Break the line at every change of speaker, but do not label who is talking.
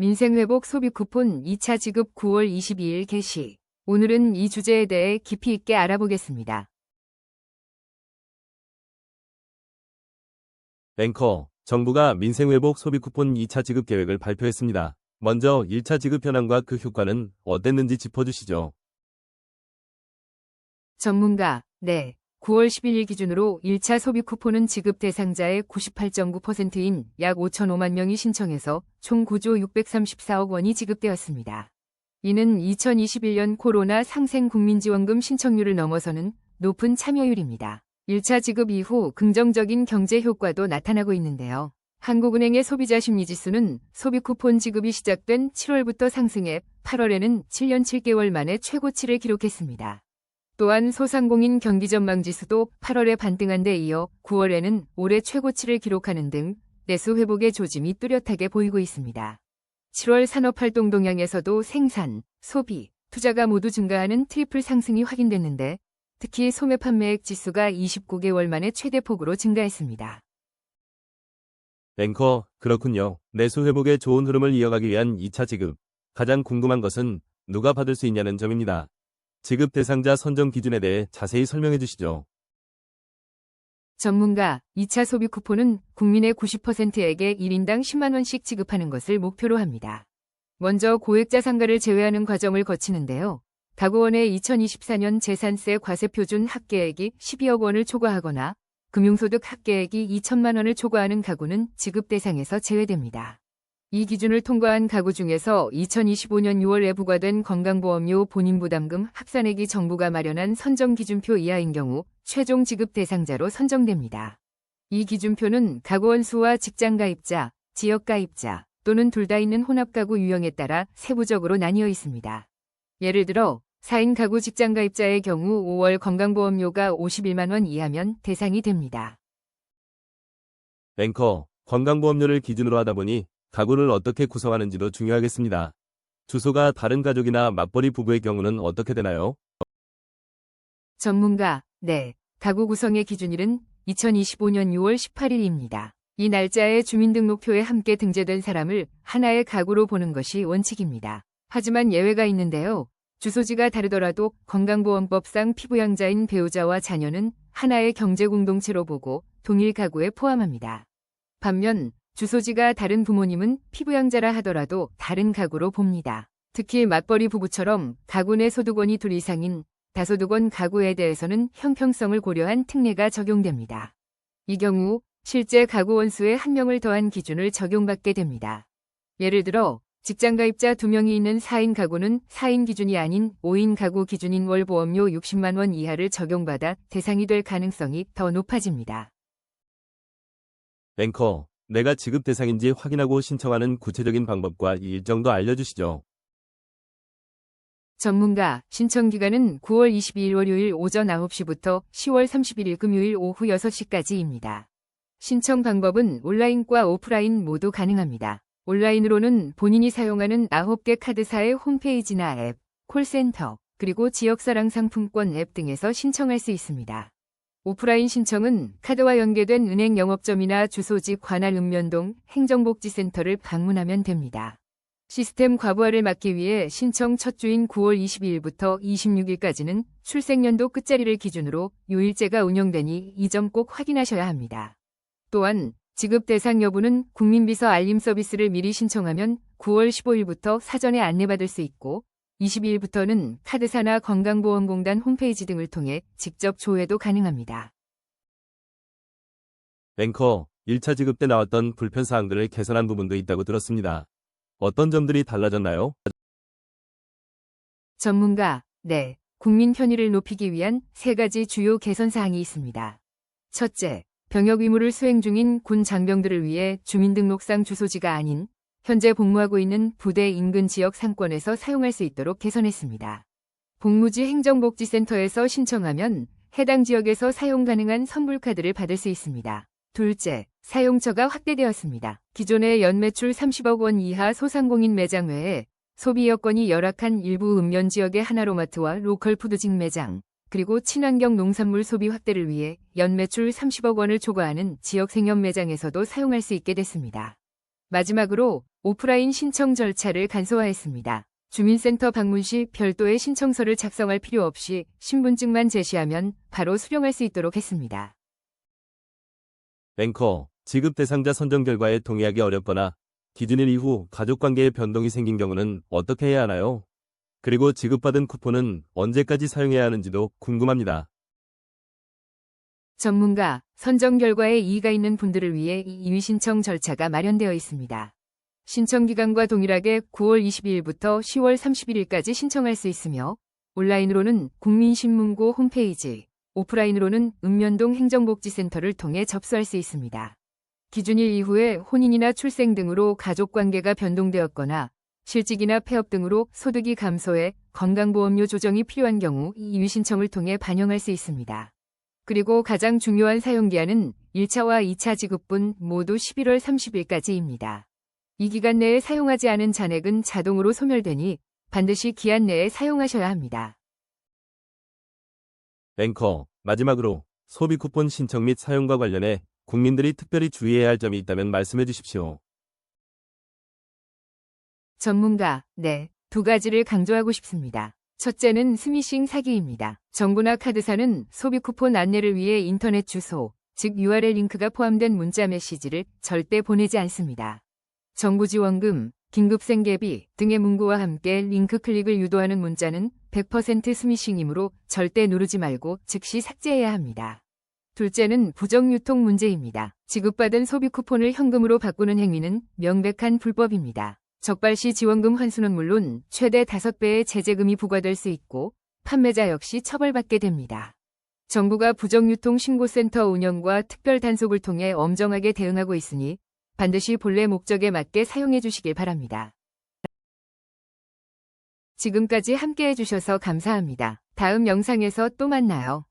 민생회복 소비 쿠폰 2차 지급 9월 22일 개시. 오늘은 이 주제에 대해 깊이 있게 알아보겠습니다.
앵커, 정부가 민생회복 소비 쿠폰 2차 지급 계획을 발표했습니다. 먼저 1차 지급 현황과 그 효과는 어땠는지 짚어주시죠.
전문가, 네. 9월 11일 기준으로 1차 소비 쿠폰은 지급 대상자의 98.9%인 약 5천오만 명이 신청해서 총 9조 634억 원이 지급되었습니다. 이는 2021년 코로나 상생 국민지원금 신청률을 넘어서는 높은 참여율입니다. 1차 지급 이후 긍정적인 경제 효과도 나타나고 있는데요. 한국은행의 소비자 심리지수는 소비 쿠폰 지급이 시작된 7월부터 상승해 8월에는 7년 7개월 만에 최고치를 기록했습니다. 또한 소상공인 경기 전망지수도 8월에 반등한 데 이어 9월에는 올해 최고치를 기록하는 등 내수 회복의 조짐이 뚜렷하게 보이고 있습니다. 7월 산업활동 동향에서도 생산, 소비, 투자가 모두 증가하는 트리플 상승이 확인됐는데 특히 소매 판매액 지수가 29개월 만에 최대폭으로 증가했습니다.
앵커, 그렇군요. 내수 회복의 좋은 흐름을 이어가기 위한 2차 지급. 가장 궁금한 것은 누가 받을 수 있냐는 점입니다. 지급 대상자 선정 기준에 대해 자세히 설명해 주시죠.
전문가, 2차 소비 쿠폰은 국민의 90%에게 1인당 10만원씩 지급하는 것을 목표로 합니다. 먼저 고액자 상가를 제외하는 과정을 거치는데요. 가구원의 2024년 재산세 과세표준 합계액이 12억 원을 초과하거나 금융소득 합계액이 2천만 원을 초과하는 가구는 지급 대상에서 제외됩니다. 이 기준을 통과한 가구 중에서 2025년 6월에 부과된 건강보험료 본인부담금 합산액이 정부가 마련한 선정 기준표 이하인 경우 최종 지급 대상자로 선정됩니다. 이 기준표는 가구원 수와 직장 가입자, 지역 가입자 또는 둘 다 있는 혼합가구 유형에 따라 세부적으로 나뉘어 있습니다. 예를 들어 4인 가구 직장 가입자의 경우 5월 건강보험료가 51만 원 이하면 대상이 됩니다.
앵커, 건강보험료를 기준으로 하다 보니 가구를 어떻게 구성하는지도 중요하겠습니다. 주소가 다른 가족이나 맞벌이 부부의 경우는 어떻게 되나요?
전문가, 네. 가구 구성의 기준일은 2025년 6월 18일입니다. 이 날짜에 주민등록표에 함께 등재된 사람을 하나의 가구로 보는 것이 원칙입니다. 하지만 예외가 있는데요. 주소지가 다르더라도 건강보험법상 피부양자인 배우자와 자녀는 하나의 경제공동체로 보고 동일 가구에 포함합니다. 반면 주소지가 다른 부모님은 피부양자라 하더라도 다른 가구로 봅니다. 특히 맞벌이 부부처럼 가구 내 소득원이 둘 이상인 다소득원 가구에 대해서는 형평성을 고려한 특례가 적용됩니다. 이 경우 실제 가구 원수의 한 명을 더한 기준을 적용받게 됩니다. 예를 들어 직장가입자 2명이 있는 4인 가구는 4인 기준이 아닌 5인 가구 기준인 월 보험료 60만 원 이하를 적용받아 대상이 될 가능성이 더 높아집니다.
앵커, 내가 지급 대상인지 확인하고 신청하는 구체적인 방법과 일정도 알려주시죠.
전문가 신청 기간은 9월 22일 월요일 오전 9시부터 10월 31일 금요일 오후 6시까지입니다. 신청 방법은 온라인과 오프라인 모두 가능합니다. 온라인으로는 본인이 사용하는 9개 카드사의 홈페이지나 앱, 콜센터, 그리고 지역사랑 상품권 앱 등에서 신청할 수 있습니다. 오프라인 신청은 카드와 연계된 은행 영업점이나 주소지 관할 읍면동 행정복지센터를 방문하면 됩니다. 시스템 과부하를 막기 위해 신청 첫 주인 9월 22일부터 26일까지는 출생연도 끝자리를 기준으로 요일제가 운영되니 이 점 꼭 확인하셔야 합니다. 또한 지급 대상 여부는 국민비서 알림 서비스를 미리 신청하면 9월 15일부터 사전에 안내받을 수 있고 22일부터는 카드사나 건강보험공단 홈페이지 등을 통해 직접 조회도 가능합니다.
앵커, 1차 지급 때 나왔던 불편사항들을 개선한 부분도 있다고 들었습니다. 어떤 점들이 달라졌나요?
전문가, 네. 국민 편의를 높이기 위한 세 가지 주요 개선 사항이 있습니다. 첫째, 병역 의무를 수행 중인 군 장병들을 위해 주민등록상 주소지가 아닌 현재 복무하고 있는 부대 인근 지역 상권에서 사용할 수 있도록 개선했습니다. 복무지 행정복지센터에서 신청하면 해당 지역에서 사용 가능한 선불카드를 받을 수 있습니다. 둘째, 사용처가 확대되었습니다. 기존의 연매출 30억 원 이하 소상공인 매장 외에 소비 여건이 열악한 일부 읍면 지역의 하나로마트와 로컬 푸드직 매장, 그리고 친환경 농산물 소비 확대를 위해 연매출 30억 원을 초과하는 지역 생협 매장에서도 사용할 수 있게 됐습니다. 마지막으로 오프라인 신청 절차를 간소화했습니다. 주민센터 방문 시 별도의 신청서를 작성할 필요 없이 신분증만 제시하면 바로 수령할 수 있도록 했습니다.
앵커, 지급 대상자 선정 결과에 동의하기 어렵거나 기준일 이후 가족관계에 변동이 생긴 경우는 어떻게 해야 하나요? 그리고 지급받은 쿠폰은 언제까지 사용해야 하는지도 궁금합니다.
전문가, 선정 결과에 이의가 있는 분들을 위해 이 이의 신청 절차가 마련되어 있습니다. 신청 기간과 동일하게 9월 22일부터 10월 31일까지 신청할 수 있으며 온라인으로는 국민신문고 홈페이지, 오프라인으로는 읍면동 행정복지센터를 통해 접수할 수 있습니다. 기준일 이후에 혼인이나 출생 등으로 가족관계가 변동되었거나 실직이나 폐업 등으로 소득이 감소해 건강보험료 조정이 필요한 경우 이 이의 신청을 통해 반영할 수 있습니다. 그리고 가장 중요한 사용기한은 1차와 2차 지급분 모두 11월 30일까지입니다. 이 기간 내에 사용하지 않은 잔액은 자동으로 소멸되니 반드시 기한 내에 사용하셔야 합니다.
앵커, 마지막으로 소비 쿠폰 신청 및 사용과 관련해 국민들이 특별히 주의해야 할 점이 있다면 말씀해 주십시오.
전문가, 네, 두 가지를 강조하고 싶습니다. 첫째는 스미싱 사기입니다. 정부나 카드사는 소비 쿠폰 안내를 위해 인터넷 주소, 즉 URL 링크가 포함된 문자 메시지를 절대 보내지 않습니다. 정부 지원금, 긴급 생계비 등의 문구와 함께 링크 클릭을 유도하는 문자는 100% 스미싱이므로 절대 누르지 말고 즉시 삭제해야 합니다. 둘째는 부정 유통 문제입니다. 지급받은 소비 쿠폰을 현금으로 바꾸는 행위는 명백한 불법입니다. 적발시 지원금 환수는 물론 최대 5배의 제재금이 부과될 수 있고 판매자 역시 처벌받게 됩니다. 정부가 부정유통 신고센터 운영과 특별 단속을 통해 엄정하게 대응하고 있으니 반드시 본래 목적에 맞게 사용해 주시길 바랍니다. 지금까지 함께 해 주셔서 감사합니다. 다음 영상에서 또 만나요.